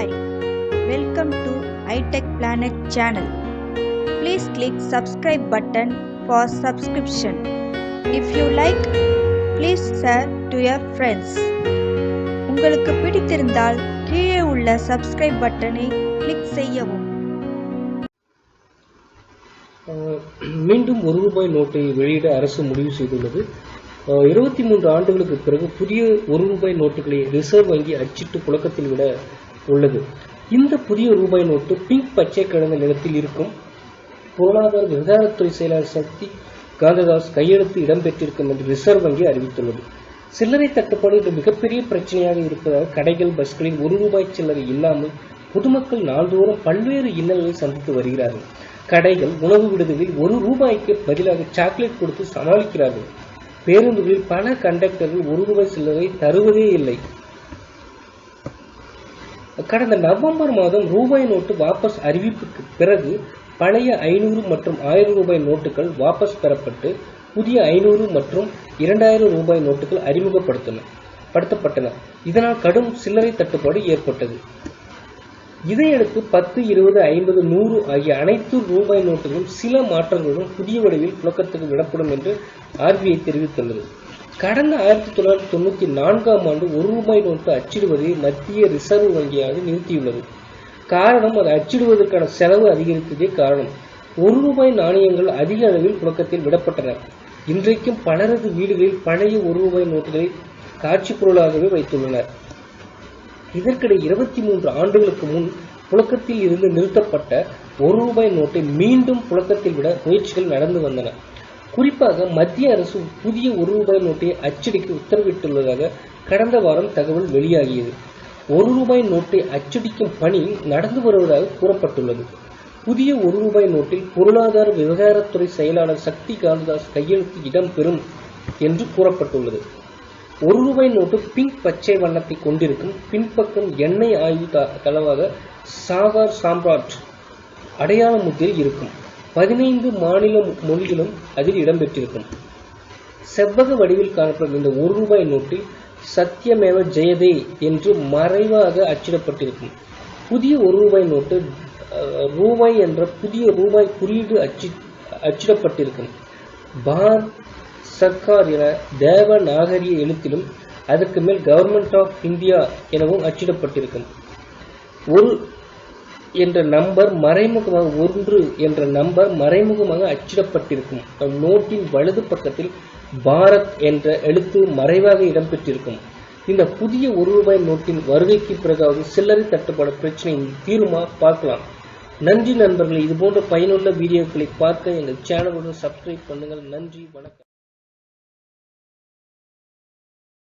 Hi, welcome to iTech Planet channel. Please click subscribe button for subscription. If you like, please share to your friends. உங்களுக்கு பிடித்திருந்தால் கீழே உள்ள subscribe பட்டனை click செய்யவும் மீண்டும் ஒரு ரூபாய் நோட்டை வெளியிட அரசு முடிவு செய்துள்ளது இருபத்தி மூன்று ஆண்டுகளுக்கு பிறகு புதிய ஒரு ரூபாய் நோட்டுகளை ரிசர்வ் வங்கி அச்சிட்டு புழக்கத்தில் விட உள்ளது. இந்த புதிய ரூபாய் நோட்டு பிங்க் பச்சை கிழங்கு நிறத்தில் இருக்கும். பொருளாதார விவகாரத்துறை செயலாளர் சக்தி காந்ததாஸ் கையெழுத்து இடம்பெற்றிருக்கும் என்று ரிசர்வ் வங்கி அறிவித்துள்ளது. சில்லறை தட்டுப்பாடு இன்று மிகப்பெரிய பிரச்சனையாக இருப்பதால் கடைகள் பஸ்களில் ஒரு ரூபாய் சில்லறை இல்லாமல் பொதுமக்கள் நாள்தோறும் பல்வேறு இன்னல்களை சந்தித்து வருகிறார்கள். கடைகள் உணவு விடுதிகளில் ஒரு ரூபாய்க்கு பதிலாக சாக்லேட் கொடுத்து சமாளிக்கிறார்கள். பேருந்துகளில் பல கண்டக்டர்கள் ஒரு ரூபாய் சில்லறை தருவதே இல்லை. கடந்த நவம்பர் மாதம் ரூபாய் நோட்டு வாபஸ் அறிவிப்புக்கு பிறகு பழைய ஐநூறு மற்றும் ஆயிரம் ரூபாய் நோட்டுகள் வாபஸ் பெறப்பட்டு புதிய ஐநூறு மற்றும் இரண்டாயிரம் ரூபாய் நோட்டுகள் அறிமுகப்படுத்தன படுத்தப்பட்டன. இதனால் கடும் சில்லறை தட்டுப்பாடு ஏற்பட்டது. இதையடுத்து பத்து இருபது ஐம்பது நூறு ஆகிய அனைத்து ரூபாய் நோட்டுகளும் சில மாற்றங்களுடன் புதிய வடிவில் புழக்கத்துக்கு விடப்படும் என்று ஆர்பிஐ தெரிவித்துள்ளது. கடந்த ஆயிரத்தி தொள்ளாயிரத்தி தொண்ணூற்றி நான்காம் ஆண்டு ஒரு ரூபாய் நோட்டு அச்சிடுவதை மத்திய ரிசர்வ் வங்கியாக நிறுத்தியுள்ளது. காரணம் அது அச்சிடுவதற்கான செலவு அதிகரித்ததே காரணம். ஒரு ரூபாய் நாணயங்கள் அதிக அளவில் புழக்கத்தில் விடப்பட்டன. இன்றைக்கும் பலரது வீடுகளில் பழைய ஒரு ரூபாய் நோட்டுகளை காட்சி பொருளாகவே வைத்துள்ளனர். இதற்கிடையே இருபத்தி மூன்று ஆண்டுகளுக்கு முன் புழக்கத்தில் இருந்து நிறுத்தப்பட்ட ஒரு ரூபாய் நோட்டை மீண்டும் புழக்கத்தில் விட முயற்சிகள் நடந்து வந்தன. குறிப்பாக மத்திய அரசு புதிய ஒரு ரூபாய் நோட்டை அச்சடிக்க உத்தரவிட்டுள்ளதாக கடந்த வாரம் தகவல் வெளியாகியது. ஒரு ரூபாய் நோட்டை அச்சடிக்கும் பணி நடந்து வருவதாக கூறப்பட்டுள்ளது. புதிய ஒரு ரூபாய் நோட்டில் பொருளாதார விவகாரத்துறை செயலாளர் சக்தி காந்ததாஸ் கையெழுத்து இடம்பெறும் என்று கூறப்பட்டுள்ளது. ஒரு ரூபாய் நோட்டு பிங்க் பச்சை வண்ணத்தை கொண்டிருக்கும் பின்பக்கம் எண்ணெய் ஆய்வு த- தளவாக சாகார் சாம்ராட் அடையாள முத்திரை இருக்கும். பதினைந்து மாநில மொழிகளும் அதில் இடம்பெற்றிருக்கும். செவ்வக வடிவில் காணப்படும் இந்த ஒரு ரூபாய் நோட்டில் சத்தியமேவ ஜெயதே என்று மறைவாக அச்சிடப்பட்டிருக்கும். புதிய ஒரு ரூபாய் நோட்டு ரூபாய் என்ற புதிய ரூபாய் குறியீடு அச்சி அச்சிடப்பட்டிருக்கும். பார் சர்க்கார் என தேவ நாகரிக எழுத்திலும் அதற்கு மேல் கவர்மெண்ட் ஆஃப் இந்தியா எனவும் அச்சிடப்பட்டிருக்கும். ஒரு என்ற நம்பர் மறைமுகமாக ஒன்று என்ற நம்பர் மறைமுகமாக அச்சிடப்பட்டிருக்கும். நோட்டின் வலது பக்கத்தில் பாரத் என்ற எழுத்து மறைவாக இடம்பெற்றிருக்கும். இந்த புதிய ஒரு ரூபாய் நோட்டின் வருகைக்கு பிறகாவது சில்லறை தட்டுப்பாடு பிரச்சனை தீருமா? பார்க்கலாம். நன்றி நண்பர்களே இது போன்ற பயனுள்ள வீடியோக்களை பார்க்க எங்கள் சேனலுடன் சப்ஸ்கிரைப் பண்ணுங்கள். நன்றி வணக்கம்.